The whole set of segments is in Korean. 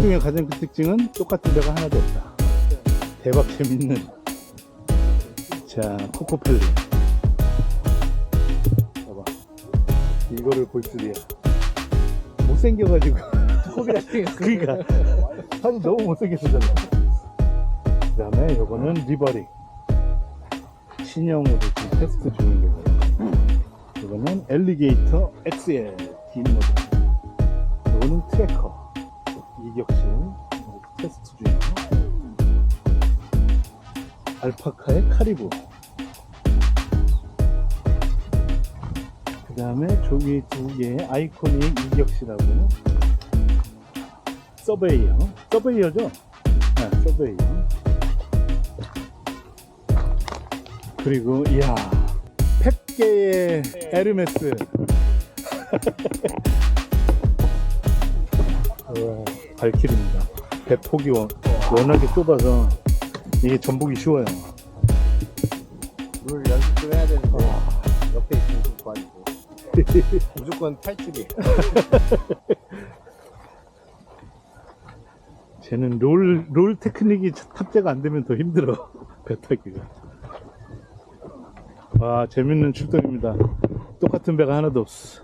출동의 가장 큰 특징은 똑같은 데가 하나도 없다. 대박 재밌는. 자, 코코펠리. 봐봐. 이거를 볼 줄이야. 못생겨가지고. 코비라 스팅스. 그니까. 사진 너무 못생겼잖아. 그 다음에 요거는 리버링. 신형으로 지금 테스트 중인 거고요. 이거는 엘리게이터 XL 긴 모델. 이거는 트래커. 이격신. 테스트 중이고. 알파카의 카리브. 그 다음에 저기 두 개의 아이코닉 이격시라고 서베이어. 서베이어죠? 네, 서베이어. 그리고, 이야, 펩계의 에르메스. 발키리입니다. 배 폭이 워- 워낙에 좁아서 이게 전복이 쉬워요. 물 연습 좀 해야 되는데 옆에 있으면 좀 도와주고. 무조건 탈출이. 쟤는 롤, 롤 테크닉이 탑재가 안 되면 더 힘들어. 배 타기가. 와, 재밌는 출동입니다. 똑같은 배가 하나도 없어.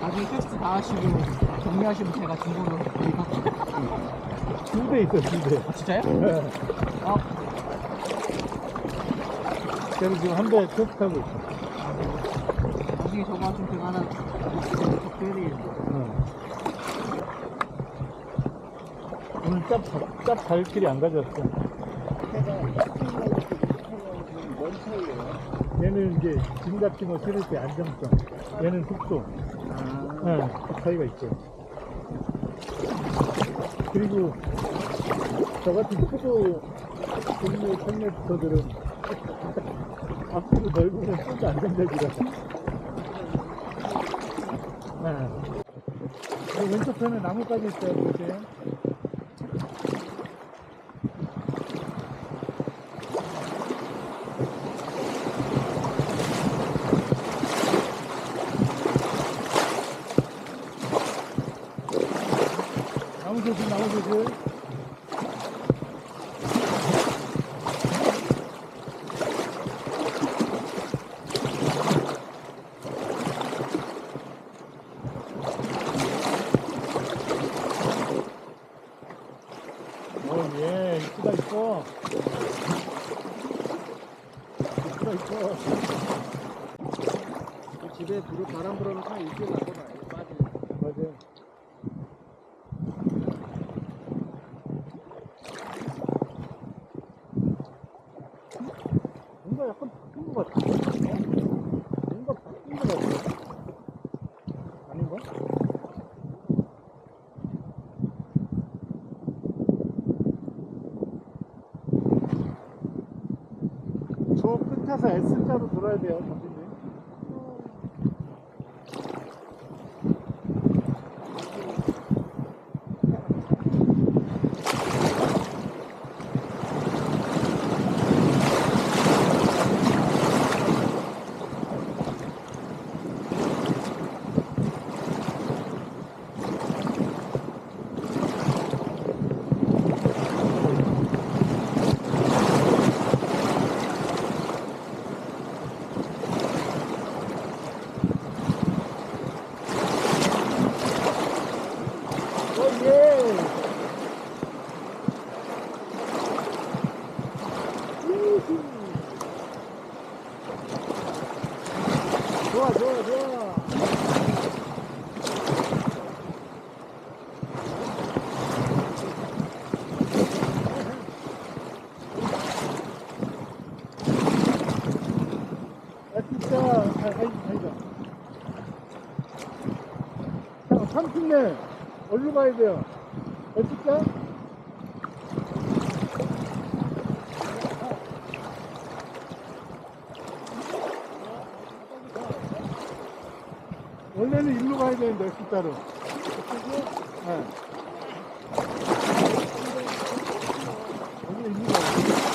나중에 테스트 다 하시고 정리 하시면 제가 중고로 구입할게요. 두대 있어, 두 대. 아, 진짜요? 아, 쟤는 지금 한배 테스트하고 있어. 나중에 저거 하시면 제가 하나 적대리 응. 오늘 짭, 짭 발길이 안 가져왔어. 얘는 이제 짐 같은 거 실을 때 안정성. 얘는 속도. 아, 응, 그 차이가 있죠. 그리고 저 같은 초보 동료 판매부터들은 앞으로 넓으면 진짜 안정적이라. 네. 그리고 왼쪽 편에 나무까지 있어요, 보세요. 나무 조심, 조심. 어, 예, 이쁘다, 이뻐. 이쁘다, 이뻐. 집에 불을 바람 차 일찍 나거나 빠지는. 맞아요. 뭔가 약간 바뀐 것 같아. 뭔가 바뀐 것 같아. 아닌가? 저 끝에서 S자로 돌아야 돼요, 있네. 어디로 가야 돼요? 어딜까? 원래는 일로 가야 되는데, 숫자로. 네. 원래 일로 가야 돼.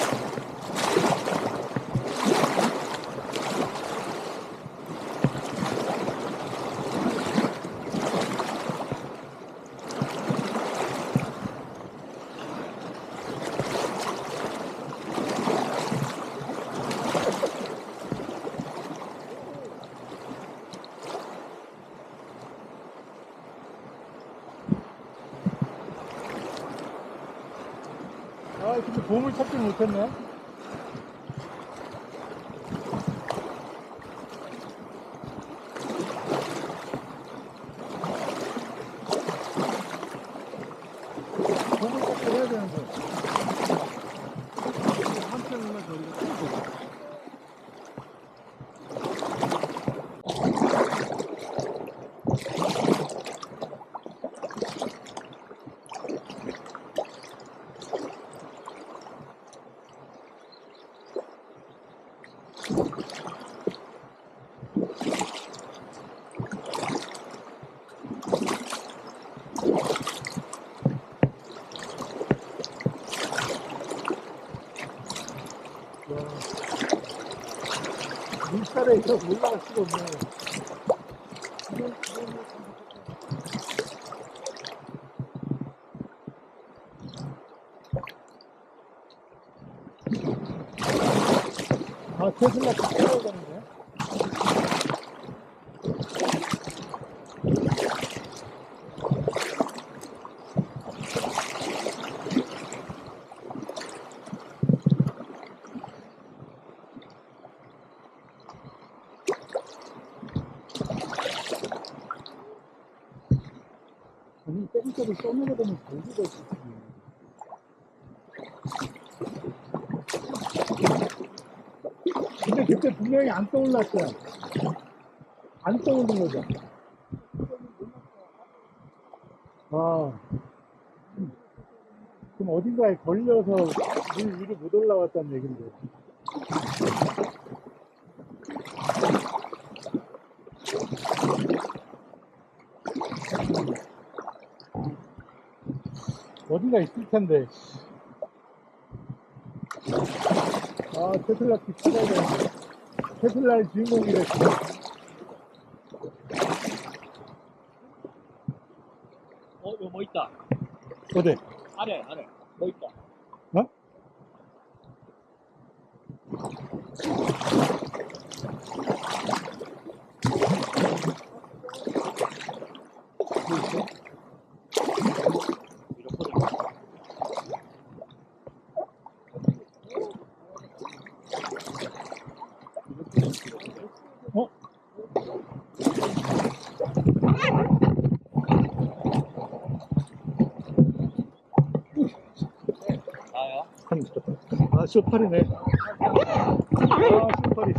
보물 찾지 못했네. 보물 찾기 해야 되는데. 한편이면 저희가 또 물살에 있어 올라갈 수가 없네. 아, 테슬라 타야 되는데. 땡겨도 써내려 보면 고기가 있지. 근데 그때 분명히 안 떠올랐죠. 안 떠오른 거죠. 아. 그럼 어딘가에 걸려서 물 위로 못 올라왔다는 얘긴데. 어딘가 있을 텐데. 아, 테슬라 키 찾아야 되는데. 테슬라의 주인공이 됐어. 어, 이거 뭐 있다. 어디? 아래, 아래. 뭐 있다. 어? 이렇거든. 어? 나야? 아, 쇼파리네. 아, 쇼파리.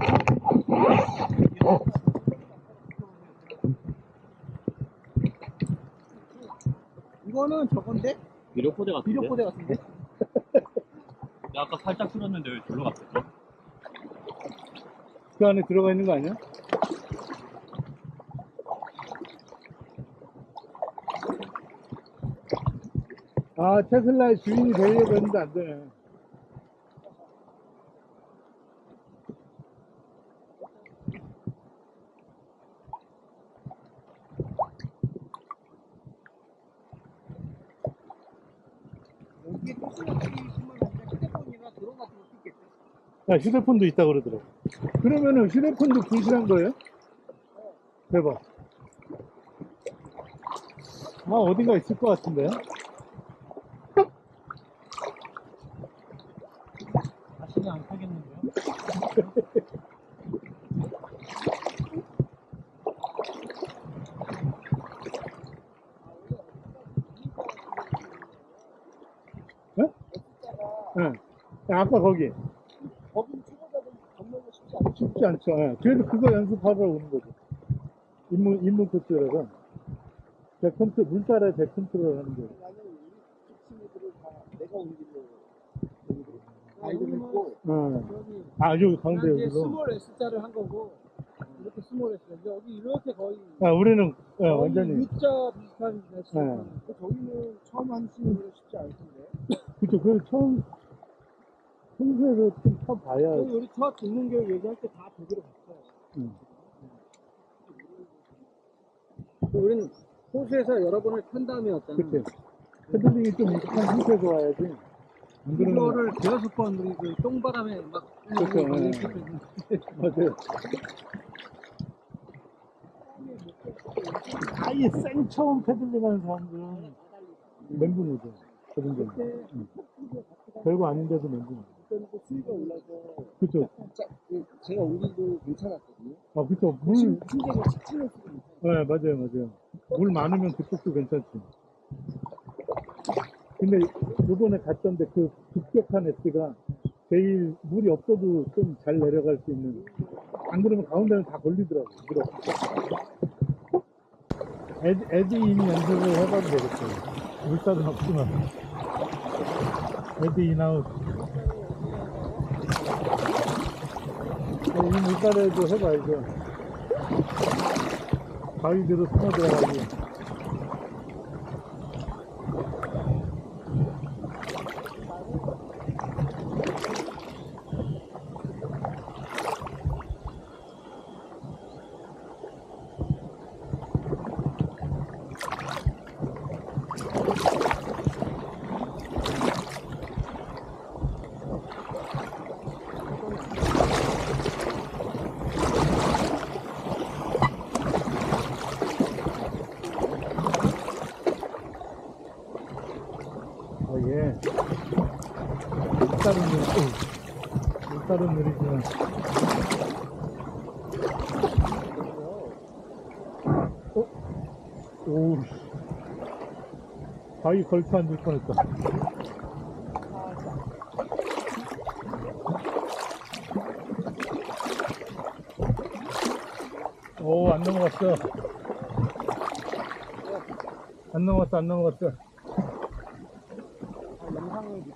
이거는 저건데? 미력포대 같은데? 비료포대 같은데? 내가 아까 살짝 틀었는데 왜 절로 갔었어? 그 안에 들어가 있는 거 아니야? 아, 테슬라의 주인이 되려고 했는데 안 되네. 여기에 테슬라들이 있으면 휴대폰이나 드론 같은 거 있겠죠? 야, 휴대폰도 있다 그러더라고. 그러면은 휴대폰도 불실한 거예요? 대박. 아, 어딘가 있을 것 같은데. 자신이 안 타겠는데요? 응? 응. 아까 거기. 거긴 초보자들 건너기 쉽지 않죠? 예. 그래도 그거 연습하러 오는 거죠. 인문, 인문 코스라서. 제 컨트롤, 물살에 제 컨트롤 하는 게. 나는 우리 친구들을 다 내가 옮기려고. 아이들 있고, 응. 여기 아, 여기 가운데 이제 여기로. 스몰 S자를 한 거고 이렇게 스몰 S 여기 이렇게 거의 아, 우리는, 예, 거의 완전히. U자 비슷한 S 네. 저기는 처음 하시는 분 쉽지 않을 텐데. 그쵸, 그래서 처음, 평소에도 좀 타봐야. 여기 우리 첫 듣는 교육 얘기할 때다 보기로 봤어요 응. 우리는 호수에서 여러 번을 탄 다음에 왔잖아 그치. 핸들링이 좀 익숙한 상태에서 와야지. 안 그러면, 이거를 대여섯 번 우리 그 똥바람에 막 그쵸, 예. 맞아요. 아예 생 처음 패들링 하는 사람들은 멘붕 오죠. 그런 게. 응. 별거 아닌데도 멘붕 오죠. 또 수위가 올라서, 그쵸. 자, 그 제가 우리도 괜찮았거든요. 아, 그쵸. 물, 심- 심장이 착착할 수도 있어요. 네, 맞아요, 맞아요. 물 많으면 그쪽도 괜찮지. 근데 요번에 갔던데 그 급격한 S가 제일 물이 없어도 좀 잘 내려갈 수 있는. 안 그러면 가운데는 다 걸리더라고. 물 없어. 에디, 에디인 연습을 해봐도 되겠어요. 물살은 없지만. 에디 인아웃. 네, 이 물살에도 해봐야죠. 바위대로 숨어 들어가고. 어, 예. 물살은 물살은 느리지만. 어? 오우. 바위 걸터 앉을 뻔했다. 오, 안 넘어갔어. 안 넘어갔어, 안 넘어갔어. 아, 영상을 밑에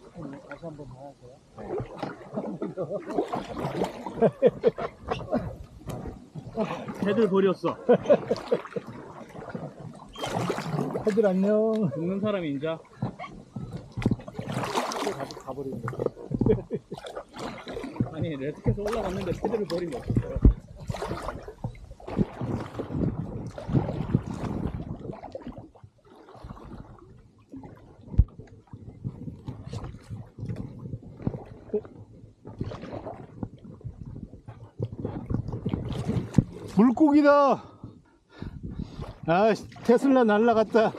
다시 한번 봐야 돼요 새들 버렸어. 애들 안녕. 죽는 사람이 인자. 가버리는 거 아니 레드캐서 올라갔는데 새들을 버린 거 없었어요. 물고기다. 아, 테슬라 날라갔다.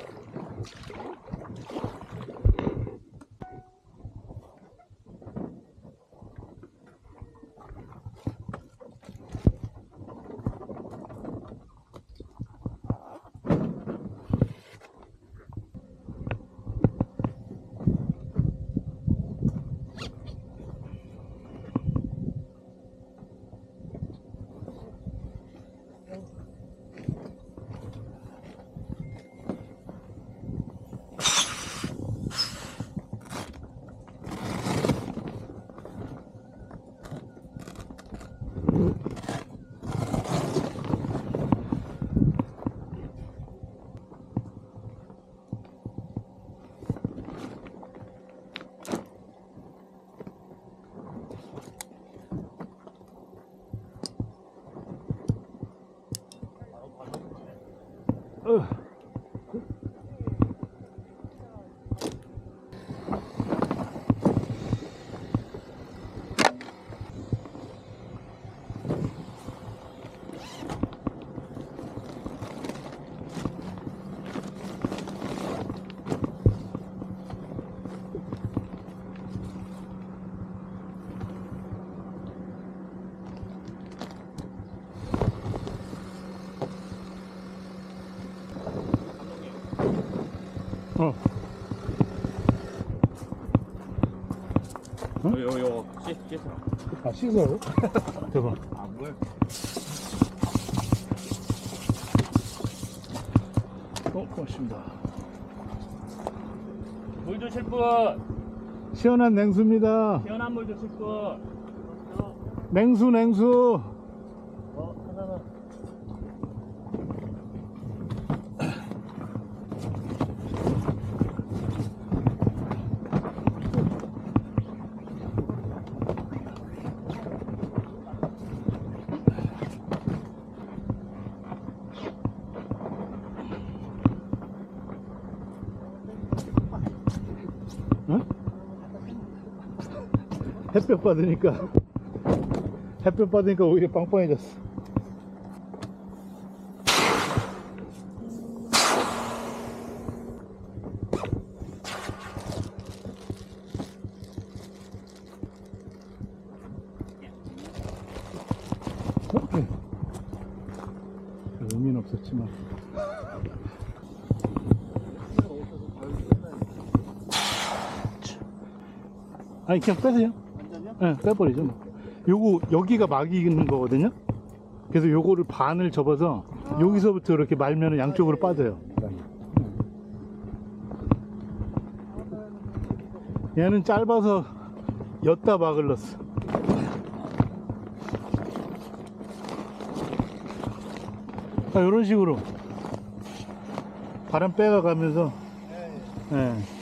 어. 어. 요요 씻 씻어. 아, 씻어요? 대박. 아 물. 어, 고맙습니다. 물 드실 분, 시원한 냉수입니다. 시원한 물 드실 분. 냉수, 냉수. 햇볕 받으니까 햇볕 받으니까 오히려 빵빵해졌어. 어? 아니 그냥 빼세요. 네, 빼버리죠. 뭐. 요거 여기가 막이 있는 거거든요. 그래서 요거를 반을 접어서 여기서부터 이렇게 말면 양쪽으로 빠져요. 얘는 짧아서 엿다 막을 넣었어. 아, 이런 식으로 바람 빼가 가면서 예.